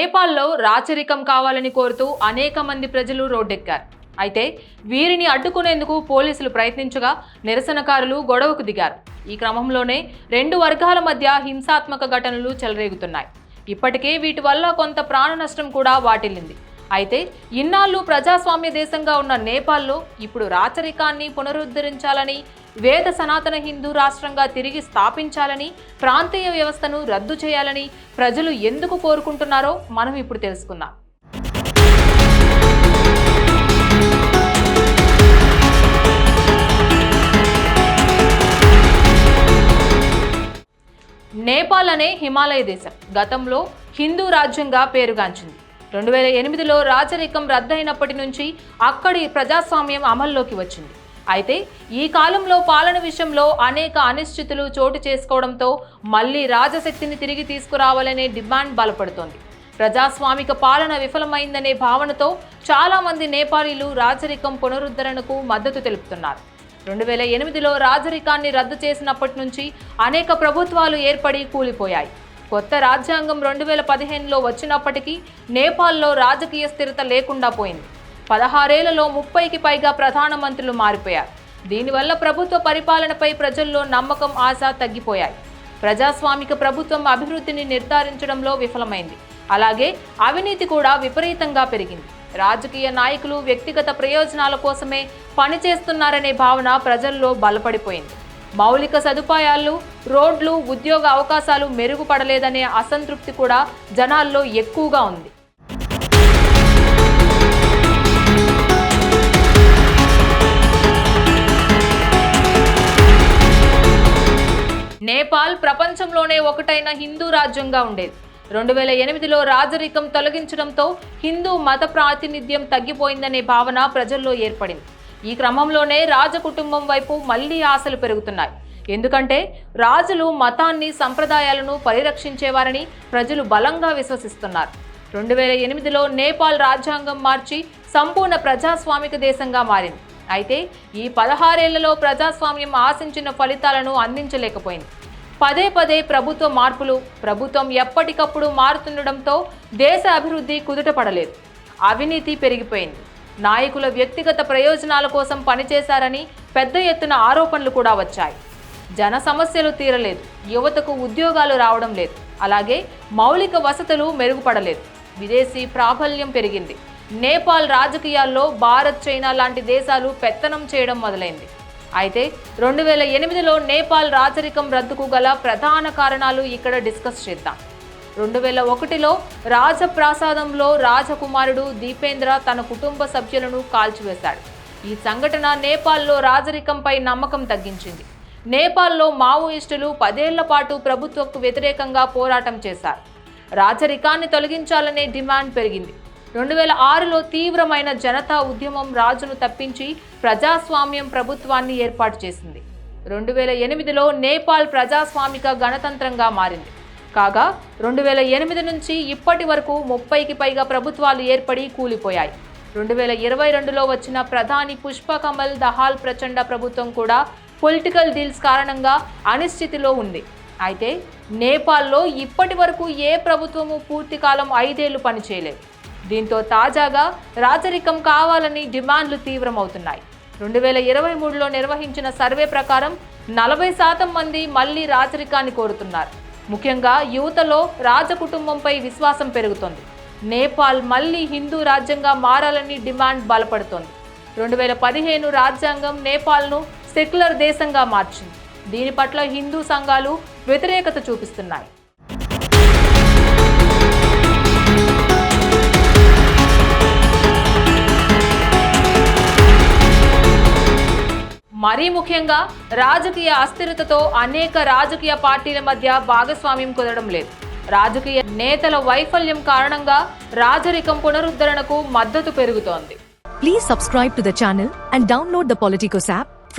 నేపాల్లో రాచరికం కావాలని కోరుతూ అనేక మంది ప్రజలు రోడ్డెక్కారు. అయితే వీరిని అడ్డుకునేందుకు పోలీసులు ప్రయత్నించగా నిరసనకారులు గొడవకు దిగారు. ఈ క్రమంలోనే రెండు వర్గాల మధ్య హింసాత్మక ఘటనలు చెలరేగుతున్నాయి. ఇప్పటికే వీటి వల్ల కొంత ప్రాణ నష్టం కూడా వాటిల్లింది. అయితే ఇన్నాళ్ళు ప్రజాస్వామ్య దేశంగా ఉన్న నేపాల్లో ఇప్పుడు రాచరికాన్ని పునరుద్ధరించాలని వేద సనాతన హిందూ రాష్ట్రంగా తిరిగి స్థాపించాలని ప్రాంతీయ వ్యవస్థను రద్దు చేయాలని ప్రజలు ఎందుకు కోరుకుంటున్నారో మనం ఇప్పుడు తెలుసుకుందాం. నేపాల్ అనే హిమాలయ దేశం గతంలో హిందూ రాజ్యంగా పేరుగాంచింది. రెండు వేల ఎనిమిదిలో రాజరికం రద్దయినప్పటి నుంచి అక్కడి ప్రజాస్వామ్యం అమల్లోకి వచ్చింది. అయితే ఈ కాలంలో పాలన విషయంలో అనేక అనిశ్చితులు చోటు చేసుకోవడంతో మళ్ళీ రాజశక్తిని తిరిగి తీసుకురావాలనే డిమాండ్ బలపడుతోంది. ప్రజాస్వామిక పాలన విఫలమైందనే భావనతో చాలామంది నేపాలీలు రాజరికం పునరుద్ధరణకు మద్దతు తెలుపుతున్నారు. రెండు వేల ఎనిమిదిలో రాజరికాన్ని రద్దు చేసినప్పటి నుంచి అనేక ప్రభుత్వాలు ఏర్పడి కూలిపోయాయి. కొత్త రాజ్యాంగం రెండు వేల పదిహేనులో వచ్చినప్పటికీ నేపాల్లో రాజకీయ స్థిరత లేకుండా పోయింది. పదహారేళ్ళలో ముప్పైకి పైగా ప్రధానమంత్రులు మారిపోయారు. దీనివల్ల ప్రభుత్వ పరిపాలనపై ప్రజల్లో నమ్మకం ఆశ తగ్గిపోయాయి. ప్రజాస్వామిక ప్రభుత్వం అభివృద్ధిని నిర్ధారించడంలో విఫలమైంది. అలాగే అవినీతి కూడా విపరీతంగా పెరిగింది. రాజకీయ నాయకులు వ్యక్తిగత ప్రయోజనాల కోసమే పనిచేస్తున్నారనే భావన ప్రజల్లో బలపడిపోయింది. మౌలిక సదుపాయాలు రోడ్లు ఉద్యోగ అవకాశాలు మెరుగుపడలేదనే అసంతృప్తి కూడా జనాల్లో ఎక్కువగా ఉంది. నేపాల్ ప్రపంచంలోనే ఒకటైన హిందూ రాజ్యంగా ఉండేది. రెండు వేల ఎనిమిదిలో రాజరికం తొలగించడంతో హిందూ మత ప్రాతినిధ్యం తగ్గిపోయిందనే భావన ప్రజల్లో ఏర్పడింది. ఈ క్రమంలోనే రాజకుటుంబం వైపు మళ్ళీ ఆశలు పెరుగుతున్నాయి. ఎందుకంటే రాజులు మతాన్ని సంప్రదాయాలను పరిరక్షించేవారని ప్రజలు బలంగా విశ్వసిస్తున్నారు. రెండు వేల ఎనిమిదిలో నేపాల్ రాజ్యాంగం మార్చి సంపూర్ణ ప్రజాస్వామిక దేశంగా మారింది. అయితే ఈ పదహారేళ్ళలో ప్రజాస్వామ్యం ఆశించిన ఫలితాలను అందించలేకపోయింది. పదే పదే ప్రభుత్వ మార్పులు ప్రభుత్వం ఎప్పటికప్పుడు మారుతుండడంతో దేశ అభివృద్ధి కుదుటపడలేదు. అవినీతి పెరిగిపోయింది. నాయకుల వ్యక్తిగత ప్రయోజనాల కోసం పనిచేశారని పెద్ద ఎత్తున ఆరోపణలు కూడా వచ్చాయి. జన సమస్యలు తీరలేదు. యువతకు ఉద్యోగాలు రావడం లేదు. అలాగే మౌలిక వసతులు మెరుగుపడలేదు. విదేశీ ప్రాబల్యం పెరిగింది. నేపాల్ రాజకీయాల్లో భారత్ చైనా లాంటి దేశాలు పెత్తనం చేయడం మొదలైంది. అయితే రెండు వేల ఎనిమిదిలో నేపాల్ రాజరికం రద్దుకు గల ప్రధాన కారణాలు ఇక్కడ డిస్కస్ చేద్దాం. రెండు వేల ఒకటిలో రాజప్రాసాదంలో రాజకుమారుడు దీపేంద్ర తన కుటుంబ సభ్యులను కాల్చివేశాడు. ఈ సంఘటన నేపాల్లో రాజరికంపై నమ్మకం తగ్గించింది. నేపాల్లో మావోయిస్టులు పదేళ్ళ పాటు ప్రభుత్వకు వ్యతిరేకంగా పోరాటం చేశారు. రాజరికాన్ని తొలగించాలనే డిమాండ్ పెరిగింది. రెండు వేల ఆరులో తీవ్రమైన జనతా ఉద్యమం రాజును తప్పించి ప్రజాస్వామ్యం ప్రభుత్వాన్ని ఏర్పాటు చేసింది. రెండు వేల ఎనిమిదిలో నేపాల్ ప్రజాస్వామిక గణతంత్రంగా మారింది. కాగా రెండు వేల ఎనిమిది నుంచి ఇప్పటి వరకు ముప్పైకి పైగా ప్రభుత్వాలు ఏర్పడి కూలిపోయాయి. రెండు వేల ఇరవై రెండులో వచ్చిన ప్రధాని పుష్పకమల్ దహాల్ ప్రచండ ప్రభుత్వం కూడా పొలిటికల్ డీల్స్ కారణంగా అనిశ్చితిలో ఉంది. అయితే నేపాల్లో ఇప్పటి వరకు ఏ ప్రభుత్వము పూర్తి కాలం ఐదేళ్ళు పనిచేయలేదు దీంతో తాజాగా రాజరికం కావాలని డిమాండ్లు తీవ్రమవుతున్నాయి. రెండు వేల ఇరవై మూడులో నిర్వహించిన సర్వే ప్రకారం నలభై శాతం మంది మళ్ళీ రాజరికాన్ని కోరుతున్నారు. ముఖ్యంగా యువతలో రాజకుటుంబంపై విశ్వాసం పెరుగుతోంది. నేపాల్ మళ్ళీ హిందూ రాజ్యంగా మారాలని డిమాండ్ బలపడుతోంది. రెండు వేల పదిహేను రాజ్యాంగం నేపాల్ను సెక్యులర్ దేశంగా మార్చింది. దీని పట్ల హిందూ సంఘాలు వ్యతిరేకత చూపిస్తున్నాయి. మరీ ముఖ్యంగా రాజకీయ అస్థిరతతో అనేక రాజకీయ పార్టీల మధ్య భాగస్వామ్యం కుదరడం లేదు. రాజకీయ నేతల వైఫల్యం కారణంగా రాజరికం పునరుద్ధరణకు మద్దతు పెరుగుతోంది. Please subscribe to the channel and download the politicos app